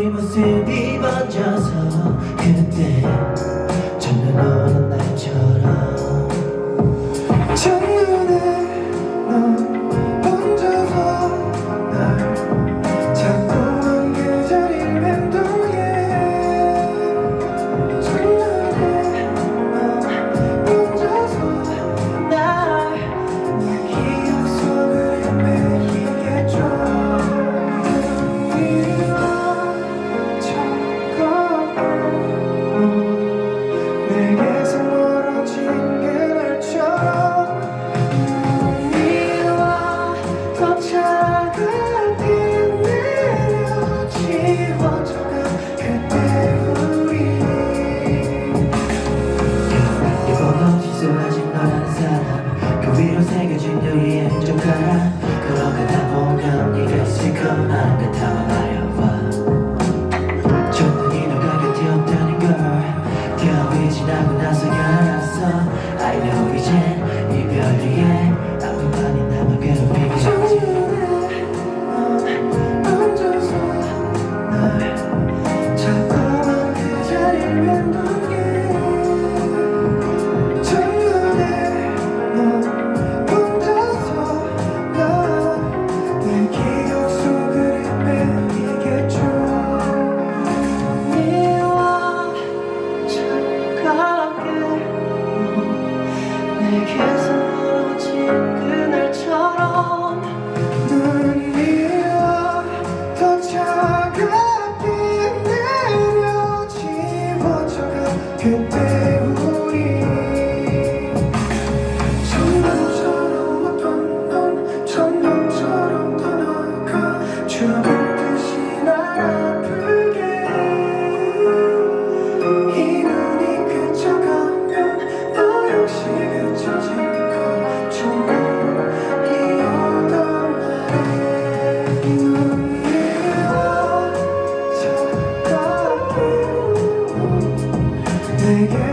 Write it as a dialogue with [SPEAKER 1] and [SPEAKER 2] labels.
[SPEAKER 1] 너의 모습이 번져서 위로 새겨진 우리의 행정 하나? 걸어가다 보면 네가 있을 것만 같아 말여봐. 충분히 너가 되었다는 걸 겨울이 지나고 나서야 알았어. I know 이제
[SPEAKER 2] 이별이야 kiss 내게